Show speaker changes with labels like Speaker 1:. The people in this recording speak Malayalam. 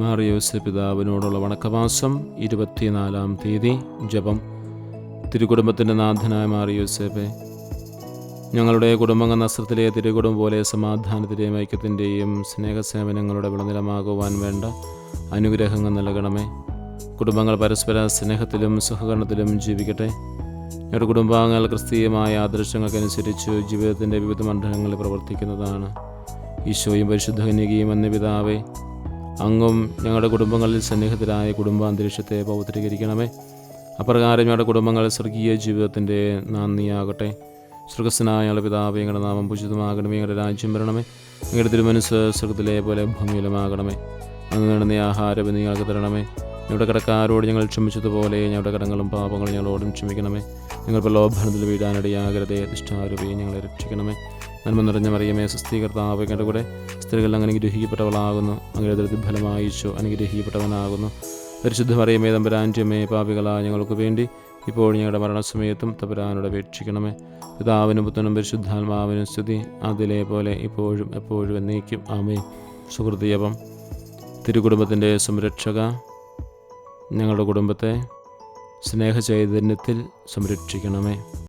Speaker 1: മാറിയോസ് പിതാവിനോടുള്ള വണക്കമാസം ഇരുപത്തിനാലാം തീയതി ജപം. തിരുകുടുംബത്തിന്റെ നാഥനായ മാറിയോസേപ്പെ ഞങ്ങളുടെ കുടുംബങ്ങൾ നസ്രത്തിലെ തിരുകുടും പോലെ സമാധാനത്തിന്റെയും ഐക്യത്തിന്റെയും സ്നേഹസേവനങ്ങളുടെ വിളനിലമാകുവാൻ വേണ്ട അനുഗ്രഹങ്ങൾ നൽകണമേ. കുടുംബങ്ങൾ പരസ്പര സ്നേഹത്തിലും സഹകരണത്തിലും ജീവിക്കട്ടെ. ഞങ്ങളുടെ കുടുംബാംഗങ്ങൾ ക്രിസ്തീയമായ ആദർശങ്ങൾക്കനുസരിച്ച് ജീവിതത്തിന്റെ വിവിധ മണ്ഡലങ്ങളിൽ പ്രവർത്തിക്കുന്നതാണ്. ഈശോയും പരിശുദ്ധ കന്യകയും എന്ന പിതാവേ അങ്ങും ഞങ്ങളുടെ കുടുംബങ്ങളിൽ സന്നിഹിതരായ കുടുംബാന്തരീക്ഷത്തെ പൗത്രീകരിക്കണമേ. അപ്രകാരം ഞങ്ങളുടെ കുടുംബങ്ങൾ സ്വർഗീയ ജീവിതത്തിന്റെ നന്ദിയാകട്ടെ. സ്വർഗസ്സനായ ഞങ്ങളുടെ പിതാവ് ഞങ്ങളുടെ നാമം പൂജിതമാകണമേ. ഞങ്ങളുടെ രാജ്യം വരണമേ. ഞങ്ങളുടെ തിരുമനസ് സ്വർഗത്തിലെ പോലെ ഭൂമിയിലുമാകണമേ അന്ന് നടന്ന ആഹാരം നിങ്ങൾക്ക് തരണമേ. ഞങ്ങളുടെ കടക്കാരോട് ഞങ്ങൾ ക്ഷമിച്ചതുപോലെ ഞങ്ങളുടെ കടങ്ങളും പാപങ്ങളും ഞങ്ങളോടും ക്ഷമിക്കണമേ. ഞങ്ങൾ പ്രലോഭനത്തിൽ വീടാനിടയാകരുതേ ദുഷ്ടാരൂപയും ഞങ്ങളെ രക്ഷിക്കണമേ. നന്മ നിറഞ്ഞ മറിയമേ സ്വസ്ഥീകർത്താവയുടെ കൂടെ സ്ത്രീകൾ അങ്ങനെ ഗ്രഹിക്കപ്പെട്ടവളാകുന്നു അങ്ങനെ ദൃതി ഫലമായിച്ചു അനുഗ്രഹിക്കപ്പെട്ടവനാകുന്നു. പരിശുദ്ധ മറിയമേ തമ്പരാന്റെമേ പാപികളായ ഞങ്ങൾക്ക് വേണ്ടി ഇപ്പോൾ ഞങ്ങളുടെ മരണസമയത്തും തമ്പരാനോട് അപേക്ഷിക്കണമേ. പിതാവിനും പുത്രനും പരിശുദ്ധാത്മാവിനും സ്തുതി അതിലെ പോലെ ഇപ്പോഴും എപ്പോഴും എന്നേക്കും. ആമേ സുഹൃത്തിയപ്പം തിരുകുടുംബത്തിന്റെ സംരക്ഷക ഞങ്ങളുടെ കുടുംബത്തെ സ്നേഹചൈതന്യത്തിൽ സംരക്ഷിക്കണമേ.